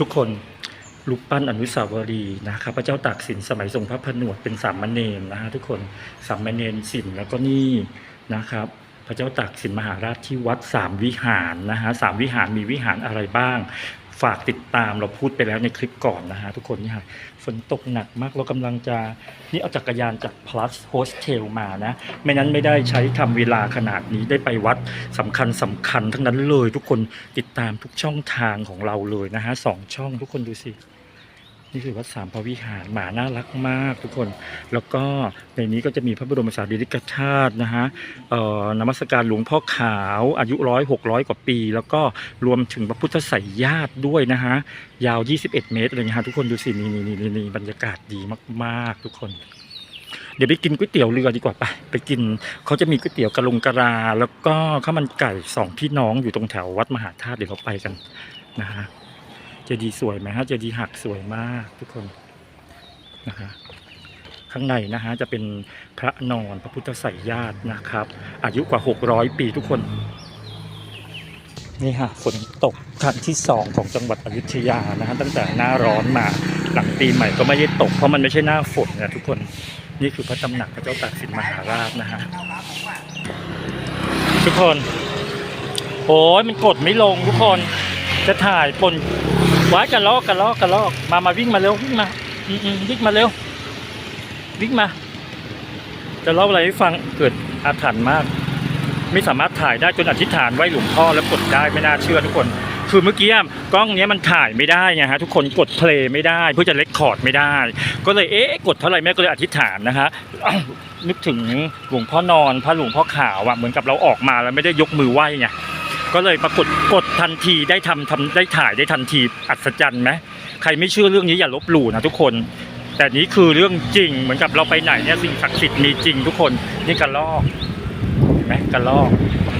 ทุกคนรูปปั้นอนุสาวรีย์นะครับพระเจ้าตากสินสมัยทรงพระผนวดเป็นสามเณรนะฮะทุกคนสามเณรสินแล้วก็นี่นะครับ พระเจ้าตากสินมหาราชที่วัดสามวิหารนะฮะสามวิหารมีวิหารอะไรบ้าง ฝากติดตามเราพูดไปแล้วในคลิปก่อนนะฮะทุกคนนี่ฮะฝนตกหนักมากเรากำลังจะนี่เอาจักรยานจาก plus hostel มานะ ไม่นั้นไม่ได้ใช้ทำเวลาขนาดนี้ได้ไปวัดสำคัญสำคัญทั้งนั้นเลยทุกคนติดตามทุกช่องทางของเราเลยนะฮะสองช่องทุกคนดูสิ นี่คือวัดสามพระวิหารหมาน่ารักมากทุกคน แล้วก็ในนี้ก็จะมีพระบรมสารีริกธาตุนะฮะเอ่อนมัสการหลวงพ่อขาวอายุร้อยหกร้อยกว่าปี แล้วก็รวมถึงพระพุทธไสยญาติด้วยนะฮะ ยาว 21 เมตรเลยนะฮะทุกคนดูสิ นี่นี่นี่นี่บรรยากาศดีมากๆ ทุกคน เดี๋ยวไปกินก๋วยเตี๋ยวเรือดีกว่าไปไปกินเขาจะมีก๋วยเตี๋ยวกะลงกะลาแล้วก็ข้าวมันไก่สองพี่น้องอยู่ตรงแถววัดมหาธาตุเดี๋ยวเราไปกันนะฮะ จดีย์สวยไหมฮะเจดีย์หักสวยมากทุกคนนะฮะข้างในนะฮะจะเป็นพระนอนพระพุทธไสยญาตินะครับ อายุกว่า 600 ปีทุกคน นี่ฮะฝนตกครั้งที่สองของจังหวัดอยุธยานะฮะตั้งแต่หน้าร้อนมาหลังปีใหม่ก็ไม่ได้ตกเพราะมันไม่ใช่หน้าฝนนะทุกคนนี่คือพระตำหนักพระเจ้าตากสินมหาราชนะฮะทุกคนโอ้ยมันกดไม่ลงทุกคนจะถ่ายปน ว้ากันลอกกันลอกกันลอก มามาวิ่งมาเร็ววิ่งมาอืมวิ่งมาเร็ว วิ่งมา จะเล่าอะไรให้ฟังเกิดอาถรรพ์มาก ไม่สามารถถ่ายได้จนอธิษฐานไหว้หลวงพ่อแล้วกดได้ไม่น่าเชื่อทุกคน คือเมื่อกี้กล้องนี้มันถ่ายไม่ได้ไงฮะทุกคนกดเพลย์ไม่ได้ เพื่อจะเลคคอร์ดไม่ได้ ก็เลยเอ๊ะกดเท่าไหร่แม่ก็เลยอธิษฐานนะฮะนึกถึงหลวงพ่อนอนพระหลวงพ่อขาวอะเหมือนกับเราออกมาแล้วไม่ได้ยกมือไหว้ไง ก็เลยปรากฏกดทันทีได้ทำทำได้ถ่ายได้ทันทีอัศจรรย์ไหมใครไม่เชื่อเรื่องนี้อย่าลบหลู่นะทุกคน แต่นี้คือเรื่องจริงเหมือนกับเราไปไหนเนี่ยสิ่งศักดิ์สิทธิ์มีจริงทุกคนนี่กระลอกเห็นไหมกระลอก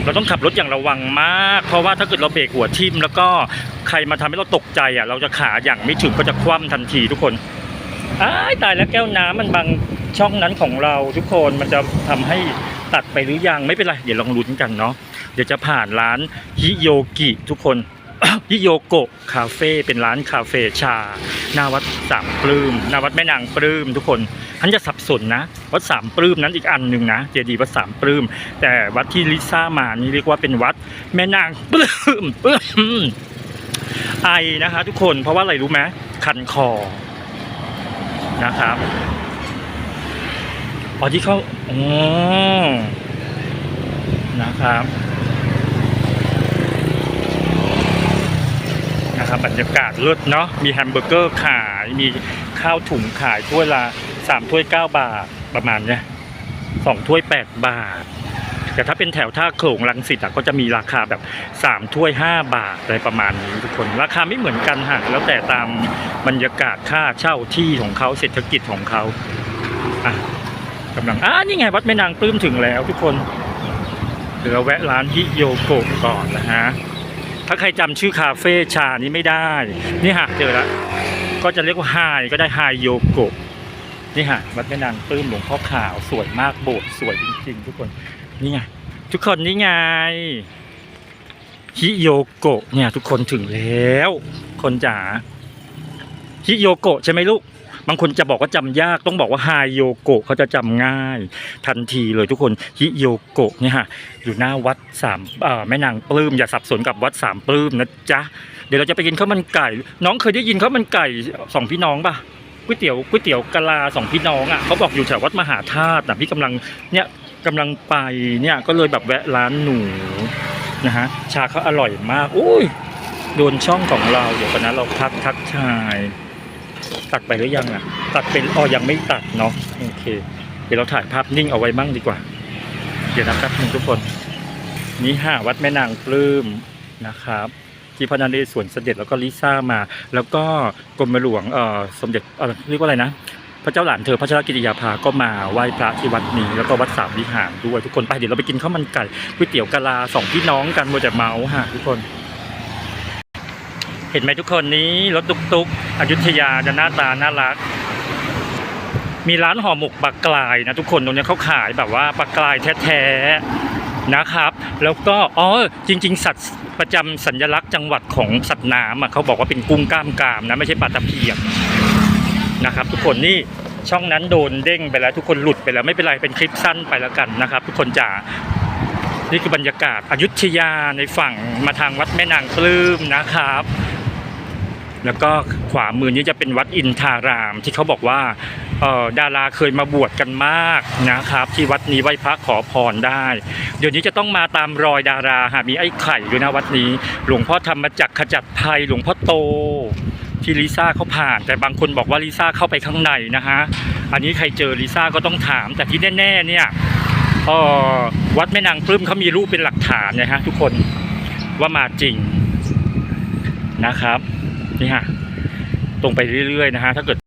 เราต้องขับรถอย่างระวังมาก เพราะว่าถ้าเกิดเราเบรกหัวทิ่มแล้วก็ใครมาทำให้เราตกใจอะ เราจะขาอย่างไม่ถึงก็จะคว่ำทันทีทุกคนอ้ายตายแล้วแก้วน้ำมันบังช่องนั้นของเราทุกคนมันจะทำให้ ตัดไปหรือยังไม่เป็นไร เดี๋ยวลองลุ้นกันเนาะเดี๋ยวจะผ่านร้านฮิโยกิทุกคนฮิโยโกะคาเฟ่เป็นร้านคาเฟ่ชาหน้าวัดสามปลื้มหน้าวัดแม่นางปลื้มทุกคนท่านจะสับสนนะ วัดสามปลื้มนั้นอีกอันหนึ่งนะเจดีย์วัดสามปลื้มแต่วัดที่ลิซ่ามานี่เรียกว่าเป็นวัดแม่นางปลื้มปลื้มไอนะคะ ทุกคนเพราะว่าอะไรรู้ไหมคันคอนะครับ อ๋อที่เขาอ๋อนะครับนะครับบรรยากาศเลิศเนาะมีแฮมเบอร์เกอร์ขายมีข้าวถุงขายถ้วยละสามถ้วยเก้าบาทประมาณเนี้ยสองถ้วยแปดบาท แต่ถ้าเป็นแถวท่าโขลงลังสิตอะก็จะมีราคาแบบ3ถ้วย5บาทอะไรประมาณนี้ทุกคนราคาไม่เหมือนกันฮะแล้วแต่ตามบรรยากาศค่าเช่าที่ของเขาเศรษฐกิจของเขาอะ กำลังอ่านี่ไงวัดแม่นางปลื้มถึงแล้วทุกคนเดี๋ยวเราแวะร้านฮิโยโกะก่อนนะฮะถ้าใครจำชื่อคาเฟ่ชานี้ไม่ได้ นี่ฮะเจอแล้วก็จะเรียกว่าไฮก็ได้ไฮโยโกะนี่ฮะวัดแม่นางปลื้มหลวงพ่อขาวสวยมากโบสถ์สวยจริงๆ ทุกคนนี่ไงทุกคนนี่ไงฮิโยโกะเนี่ยทุกคนถึงแล้ว คนจ๋าฮิโยโกะใช่ไหมลูก บางคนจะบอกว่าจำยากต้องบอกว่าฮาโยโกะเขาจะจำง่าย ทันทีเลยทุกคนฮิโยโกะเนี่ยฮะอยู่หน้าวัดสามแม่นางปลื้มอย่าสับสนกับวัดสามปลื้มนะจ๊ะเดี๋ยวเราจะไปกินข้าวมันไก่ น้องเคยได้ยินข้าวมันไก่สองพี่น้องปะก๋วยเตี๋ยวก๋วยเตี๋ยวกะลาสองพี่น้องอะเขาบอกอยู่แถววัดมหาธาตุนะพี่กำลังเนี่ยกำลังไปเนี่ยก็เลยแบบแวะร้านหนูนะฮะชาเขาอร่อยมากอุ้ยโดนช่องของเราเดี๋ยวกันนะเราพักทักชาย ตัดไปหรือยังอะ ตัดเป็นอ๋อยังไม่ตัดเนาะโอเค เดี๋ยวเราถ่ายภาพนิ่งเอาไว้มั่งดีกว่า เดี๋ยวนะครับทุกคน นี่ห้าวัดแม่นางปลื้มนะครับที่พระนเรศวรเสด็จแล้วก็ลิซ่ามา แล้วก็กรมหลวงเอ่อสมเด็จเออเรียกว่าอะไรนะ พระเจ้าหลานเธอพระชรกิติยาภาก็มาไหว้พระที่วัดนี้แล้วก็วัดสามวิหารด้วยทุกคนไปเดี๋ยวเราไปกินข้าวมันไก่ก๋วยเตี๋ยวกะลาสองพี่น้องกันมัวแต่เมาส์ฮะทุกคน เห็นไหมทุกคนนี้รถตุกตุก อยุธยาจะหน้าตาน่ารัก มีร้านห่อหมกปลากรายนะทุกคนตรงนี้เขาขายแบบว่าปลากรายแท้ๆนะครับ แล้วก็อ๋อจริง ๆ สัตว์ประจำสัญลักษณ์จังหวัดของสัตว์น้ำอะเขาบอกว่าเป็นกุ้งกล้ามกรามนะไม่ใช่ปลาตะเพียนนะครับ ทุกคนนี่ช่องนั้นโดนเด้งไปแล้วทุกคนหลุดไปแล้วไม่เป็นไรเป็นคลิปสั้นไปแล้วกันนะครับ ทุกคนจ๋านี่คือบรรยากาศอยุธยาในฝั่งมาทางวัดแม่นางปลื้มนะครับ แล้วก็ขวามือนี้จะเป็นวัดอินทาราม ที่เขาบอกว่าดาราเคยมาบวชกันมากนะครับ ที่วัดนี้ไหว้พระขอพรได้ เดี๋ยวนี้จะต้องมาตามรอยดาราหามีไอ้ไข่ด้วยนะวัดนี้ หลวงพ่อธรรมจักรขจัดภัยหลวงพ่อโตที่ลิซ่าเขาผ่าน แต่บางคนบอกว่าลิซ่าเข้าไปข้างในนะฮะอันนี้ใครเจอลิซ่าก็ต้องถาม แต่ที่แน่ๆเนี่ยวัดแม่นางปลื้มเขามีรูปเป็นหลักฐานนะฮะทุกคนว่ามาจริงนะครับ นี่ฮะตรงไปเรื่อยๆนะฮะถ้าเกิด